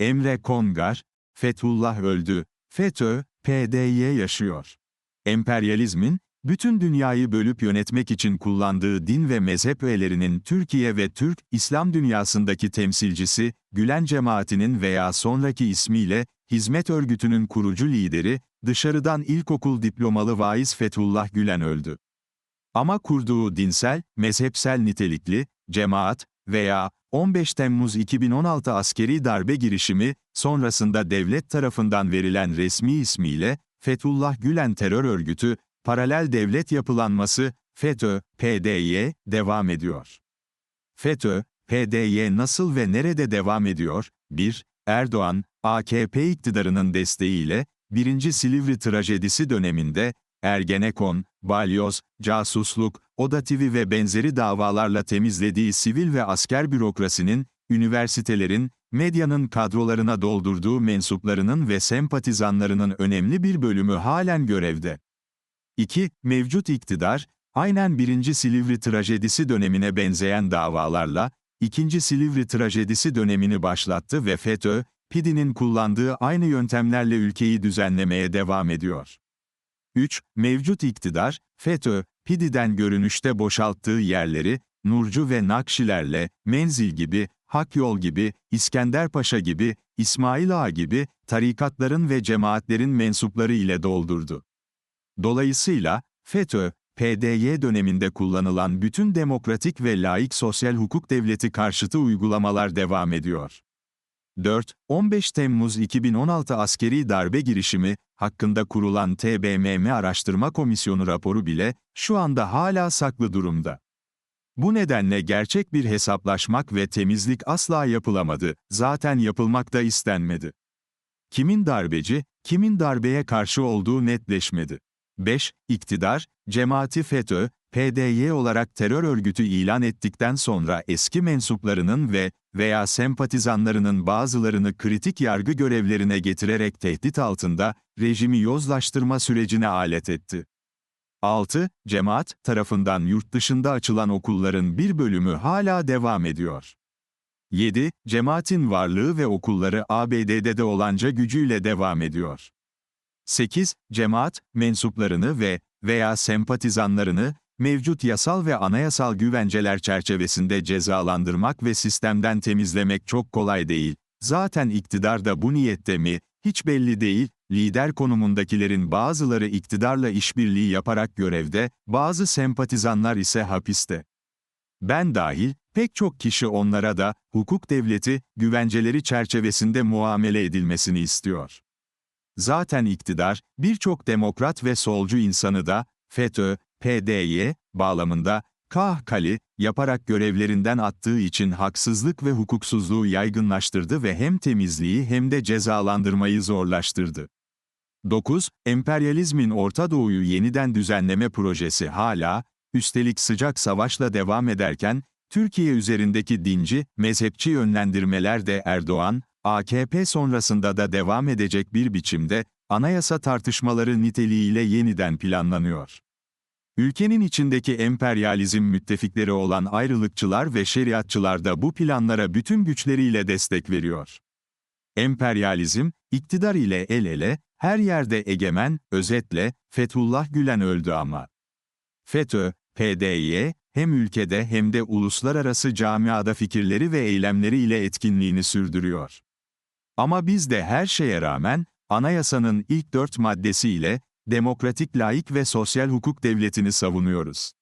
Emre Kongar, Fethullah öldü, FETÖ, PDY yaşıyor. Emperyalizmin, bütün dünyayı bölüp yönetmek için kullandığı din ve mezhep üyelerinin Türkiye ve Türk, İslam dünyasındaki temsilcisi, Gülen cemaatinin veya sonraki ismiyle, Hizmet Örgütü'nün kurucu lideri, dışarıdan ilkokul diplomalı vaiz Fethullah Gülen öldü. Ama kurduğu dinsel, mezhepsel nitelikli, cemaat veya 15 Temmuz 2016 askeri darbe girişimi, sonrasında devlet tarafından verilen resmi ismiyle, Fethullah Gülen terör örgütü, paralel devlet yapılanması, FETÖ, PDY, devam ediyor. FETÖ, PDY nasıl ve nerede devam ediyor? 1. Erdoğan, AKP iktidarının desteğiyle, 1. Silivri trajedisi döneminde, Ergenekon, balyoz, casusluk, Oda TV ve benzeri davalarla temizlediği sivil ve asker bürokrasinin, üniversitelerin, medyanın kadrolarına doldurduğu mensuplarının ve sempatizanlarının önemli bir bölümü halen görevde. 2. Mevcut iktidar, aynen 1. Silivri trajedisi dönemine benzeyen davalarla, 2. Silivri trajedisi dönemini başlattı ve FETÖ, PID'nin kullandığı aynı yöntemlerle ülkeyi düzenlemeye devam ediyor. 3. Mevcut iktidar, FETÖ, PİDİ'den görünüşte boşalttığı yerleri, Nurcu ve Nakşilerle, Menzil gibi, Hak Yol gibi, İskenderpaşa gibi, İsmail Ağa gibi, tarikatların ve cemaatlerin mensupları ile doldurdu. Dolayısıyla, FETÖ, PDY döneminde kullanılan bütün demokratik ve laik sosyal hukuk devleti karşıtı uygulamalar devam ediyor. 4. 15 Temmuz 2016 askeri darbe girişimi hakkında kurulan TBMM Araştırma Komisyonu raporu bile şu anda hala saklı durumda. Bu nedenle gerçek bir hesaplaşmak ve temizlik asla yapılamadı, zaten yapılmak da istenmedi. Kimin darbeci, kimin darbeye karşı olduğu netleşmedi. 5. İktidar, cemaati FETÖ, PDY olarak terör örgütü ilan ettikten sonra eski mensuplarının ve veya sempatizanlarının bazılarını kritik yargı görevlerine getirerek tehdit altında, rejimi yozlaştırma sürecine alet etti. 6. Cemaat tarafından yurt dışında açılan okulların bir bölümü hala devam ediyor. 7. Cemaatin varlığı ve okulları ABD'de de olanca gücüyle devam ediyor. 8. Cemaat, mensuplarını ve veya sempatizanlarını, mevcut yasal ve anayasal güvenceler çerçevesinde cezalandırmak ve sistemden temizlemek çok kolay değil. Zaten iktidar da bu niyette mi, hiç belli değil, lider konumundakilerin bazıları iktidarla işbirliği yaparak görevde, bazı sempatizanlar ise hapiste. Ben dahil, pek çok kişi onlara da, hukuk devleti, güvenceleri çerçevesinde muamele edilmesini istiyor. Zaten iktidar, birçok demokrat ve solcu insanı da, FETÖ, PDY, bağlamında, kahkali, yaparak görevlerinden attığı için haksızlık ve hukuksuzluğu yaygınlaştırdı ve hem temizliği hem de cezalandırmayı zorlaştırdı. 9. Emperyalizmin Orta Doğu'yu yeniden düzenleme projesi hala, üstelik sıcak savaşla devam ederken, Türkiye üzerindeki dinci, mezhepçi yönlendirmeler de Erdoğan, AKP sonrasında da devam edecek bir biçimde, anayasa tartışmaları niteliğiyle yeniden planlanıyor. Ülkenin içindeki emperyalizm müttefikleri olan ayrılıkçılar ve şeriatçılar da bu planlara bütün güçleriyle destek veriyor. Emperyalizm, iktidar ile el ele, her yerde egemen, özetle, Fethullah Gülen öldü ama. FETÖ, PDY, hem ülkede hem de uluslararası camiada fikirleri ve eylemleri ile etkinliğini sürdürüyor. Ama biz de her şeye rağmen, anayasanın ilk dört maddesiyle, demokratik laik ve sosyal hukuk devletini savunuyoruz.